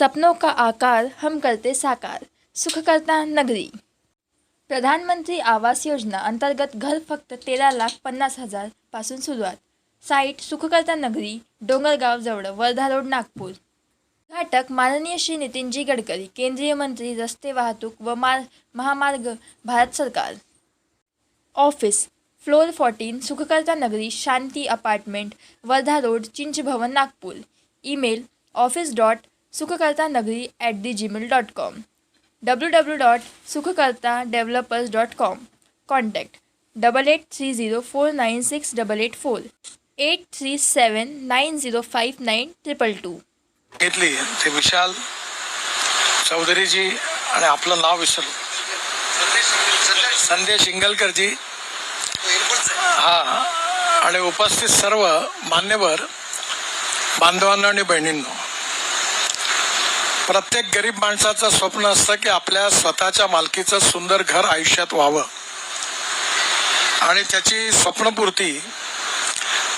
सपनों का आकार हम करते साकार सुखकर्ता नगरी। प्रधानमंत्री आवास योजना अंतर्गत घर फक्त तेरा लाख पन्नास हजारपासून सुरुवात। साईट सुखकर्ता नगरी डोंगरगाव जवळ वर्धा रोड नागपूर। घाटक माननीय श्री नितीनजी गडकरी केंद्रीय मंत्री रस्ते वाहतूक व मार महामार्ग भारत सरकार। ऑफिस फ्लोर फोर्टीन सुखकर्ता नगरी शांती apartment Wardha road Chinch Bhavan Nagpur. Email office dot Sukhkarta Nagari at the Gmail dot com W W dot Sukhkarta developers dot com contact double eight three zero four nine six double eight four eight three seven nine zero five nine triple two घेतली ते विशाल चौधरीजी आणि आपलं नाव विसरलो संदेश इंगलकरजी. हा आणि उपस्थित सर्व मान्यवर बांधवांनो आणि बहिणींना. प्रत्येक गरीब माणसाचं स्वप्न असतं की आपल्या स्वतःच्या मालकीचं सुंदर घर आयुष्यात व्हावं. आणि त्याची स्वप्नपूर्ती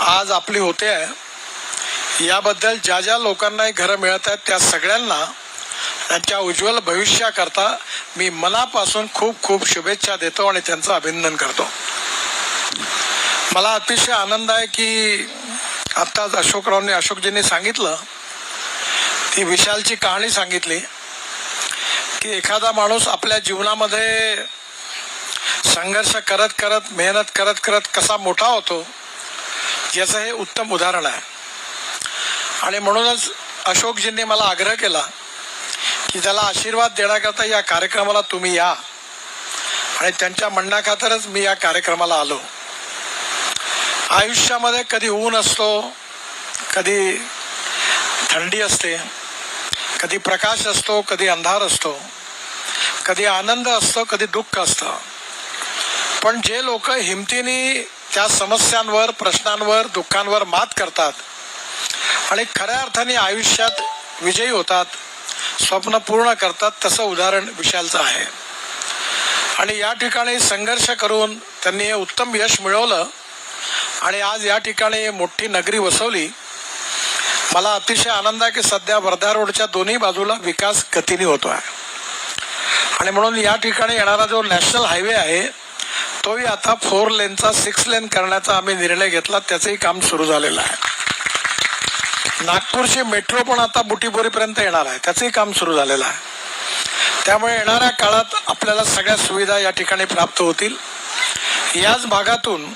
आज आपली होते आहे. याबद्दल ज्या ज्या लोकांनाही घरं मिळत आहेत त्या सगळ्यांना त्यांच्या उज्ज्वल भविष्याकरता मी मनापासून खूप खूप शुभेच्छा देतो आणि त्यांचं अभिनंदन करतो. मला अतिशय आनंद आहे की आत्ताच अशोकरावने अशोकजींनी सांगितलं ती विशालची कहाणी सांगितली की एखादा माणूस आपल्या जीवनामध्ये संघर्ष करत करत मेहनत करत करत कसा मोठा होतो याचं हे उत्तम उदाहरण आहे. आणि म्हणूनच अशोकजींनी मला आग्रह केला की त्याला आशीर्वाद देण्याकरता या कार्यक्रमाला तुम्ही या. आणि त्यांच्या म्हणण्याखातरच मी या कार्यक्रमाला आलो. आयुष्यामध्ये कधी ऊन असतो कधी थंडी असते कधी प्रकाश असतो कधी अंधार असतो. कधी आनंद असतो कधी दुःख असतं. पण जे लोक हिमतीने त्या समस्यांवर प्रश्नांवर दुःखांवर मात करतात आणि खऱ्या अर्थाने आयुष्यात विजयी होतात स्वप्न पूर्ण करतात तसं उदाहरण विशालचं आहे. आणि या ठिकाणी संघर्ष करून त्यांनी हे उत्तम यश मिळवलं आणि आज या ठिकाणी मोठी नगरी वसवली. मला अतिशय आनंद आहे की सध्या वर्धा रोडच्या दोन्ही बाजूला विकास गतीने होतो आहे आणि म्हणून या ठिकाणी येणारा जो नॅशनल हायवे आहे तोही आता फोर लेनचा सिक्स लेन करण्याचा आम्ही निर्णय घेतला त्याचंही काम सुरू झालेलं आहे. नागपूरची मेट्रो पण आता बुटीबोरीपर्यंत येणार आहे त्याचंही काम सुरू झालेलं आहे. त्यामुळे येणाऱ्या काळात आपल्याला सगळ्या सुविधा या ठिकाणी प्राप्त होतील. याच भागातून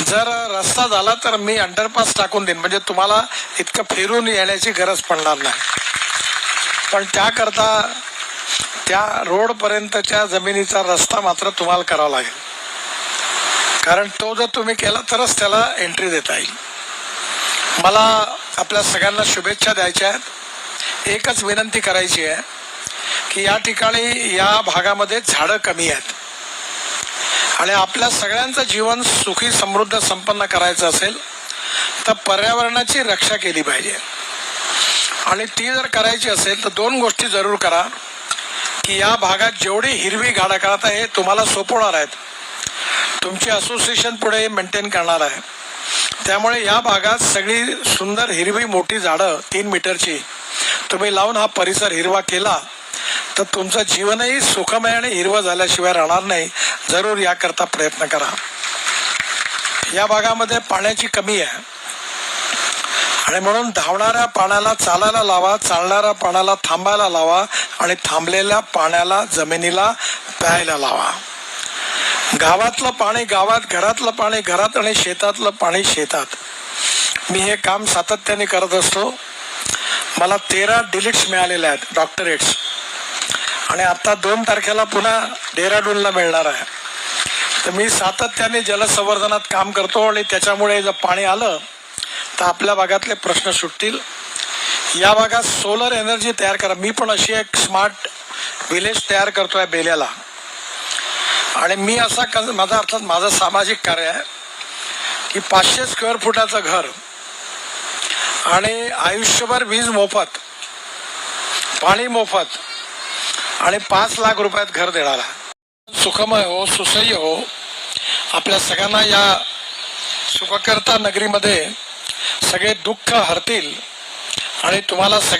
जर रस्ता झाला तर मी अंडरपास टाकून देईन. म्हणजे तुम्हाला इतकं फिरून येण्याची गरज पडणार नाही. पण त्याकरता त्या रोडपर्यंतच्या जमिनीचा रस्ता मात्र तुम्हाला करावा लागेल. कारण तो जर तुम्ही केला तरच त्याला एंट्री देता येईल. मला आपल्या सगळ्यांना शुभेच्छा द्यायच्या आहेत. एकच विनंती करायची आहे की या ठिकाणी या भागामध्ये झाडं कमी आहेत. आणि आपल्या सगळ्यांचं जीवन सुखी समृद्ध संपन्न करायचं असेल तर पर्यावरणाची रक्षा केली पाहिजे. आणि ती जर करायची असेल तर दोन गोष्टी जरूर करा की या भागात जेवढी हिरवी गाडा करता हे तुम्हाला सोपवणार आहेत. तुमची असोसिएशन पुढे मेंटेन करणार आहे. त्यामुळे या भागात सगळी सुंदर हिरवी मोठी झाडं तीन मीटरची तुम्ही लावून हा परिसर हिरवा केला तर तुमचं जीवनही सुखमय आणि हिरवं झाल्याशिवाय राहणार नाही. जरूर याकरता प्रयत्न करा. या भागामध्ये पाण्याची कमी आहे. आणि म्हणून धावणाऱ्या पाण्याला चालायला लावा चालणाऱ्या पाण्याला थांबायला लावा आणि थांबलेल्या पाण्याला जमिनीला प्यायला लावा. गावातलं पाणी गावात घरातलं पाणी घरात आणि शेतातलं पाणी शेतात. मी हे काम सातत्याने करत असतो. मला तेरा डिलिट्स मिळालेले आहेत डॉक्टरेट्स. आणि आता दोन तारखेला पुन्हा डेहराडूनला मिळणार आहे. तर मी सातत्याने जलसंवर्धनात काम करतो आणि त्याच्यामुळे जर पाणी आलं तर आपल्या भागातले प्रश्न सुटतील. या भागात सोलर एनर्जी तयार करा. मी पण अशी एक स्मार्ट विलेज तयार करतो आहे बेल्याला. आणि मी असा क- माझा अर्थात माझं सामाजिक कार्य आहे की पाचशे स्क्वेअर फुटाचं घर आणि आयुष्यभर वीज मोफत पाणी मोफत आणि पाच लाख रुपयात घर देणारा. सुखमय हो सुसह्य हो आपल्या सगळ्यांना या सुखकर्ता नगरीमध्ये सगळे दुःख हरतील आणि तुम्हाला सगळे